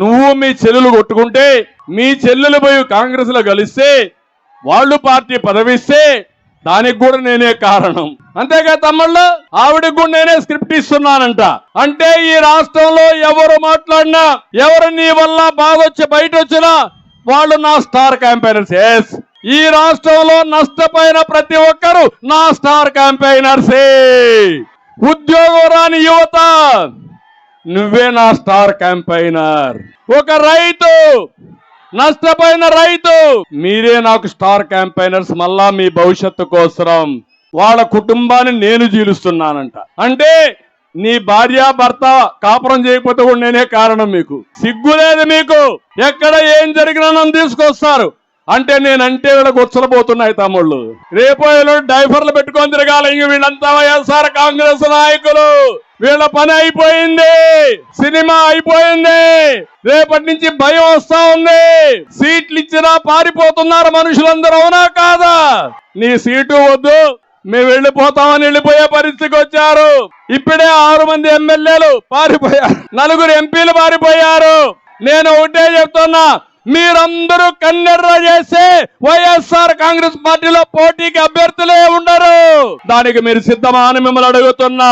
నువ్వు మీ చెల్లెలు కొట్టుకుంటే మీ చెల్లెలు పోయి కాంగ్రెస్లో కలిస్తే వాళ్ళు పార్టీ పదవిస్తే దానికి కూడా నేనే కారణం. అంతేగా తమ్ముళ్ళు? ఆవిడకి కూడా నేనే స్క్రిప్ట్ ఇస్తున్నానంట. అంటే ఈ రాష్ట్రంలో ఎవరు మాట్లాడినా ఎవరు నీ వల్ల బాధ వచ్చి బయట వచ్చినా వాళ్ళు నా స్టార్ క్యాంపెయినర్స్. ఎస్ ఈ రాష్ట్రంలో నష్టపోయిన ప్రతి ఒక్కరు నా స్టార్ క్యాంపెయినర్సే. ఉద్యోగం రాని యువత. నువ్వే నా స్టార్ క్యాంపైనర్. ఒక రైతు నష్టపోయిన రైతు మీరే నాకు స్టార్ క్యాంపైనర్స్ మళ్ళా మీ భవిష్యత్తు కోసరం. వాళ్ళ కుటుంబాన్ని నేను జీలుస్తున్నానంట. అంటే నీ భార్య భర్త కాపురం చేయకపోతే కూడా నేనే కారణం మీకు. సిగ్గు లేదు మీకు. ఎక్కడ ఏం జరిగినా నన్ను తీసుకొస్తారు. అంటే నేనంటే వీళ్ళకి ఉచ్చలబోతున్నాయి తమ్ముళ్ళు. రేపు డైఫర్లు పెట్టుకొని తిరగాలి. ఇంక వీళ్ళంతా వైఎస్ఆర్ కాంగ్రెస్ నాయకులు. వీళ్ళ పని అయిపోయింది. సినిమా అయిపోయింది. రేపటి నుంచి భయం వస్తా ఉంది. సీట్లు ఇచ్చినా పారిపోతున్నారు మనుషులందరూ అవునా కాదా? నీ సీటు వద్దు. మేము వెళ్ళిపోతామని వెళ్ళిపోయే పరిస్థితికి వచ్చారు. ఇప్పుడే ఆరు మంది ఎమ్మెల్యేలు పారిపోయారు. నలుగురు ఎంపీలు పారిపోయారు. నేను ఒకటే చెప్తున్నా మీరందరూ కన్నెర్ర చేసి వైఎస్ఆర్ కాంగ్రెస్ పార్టీలో పోటీకి అభ్యర్థులే ఉండరు. దానికి మీరు సిద్ధమా అని మిమ్మల్ని అడుగుతున్నా.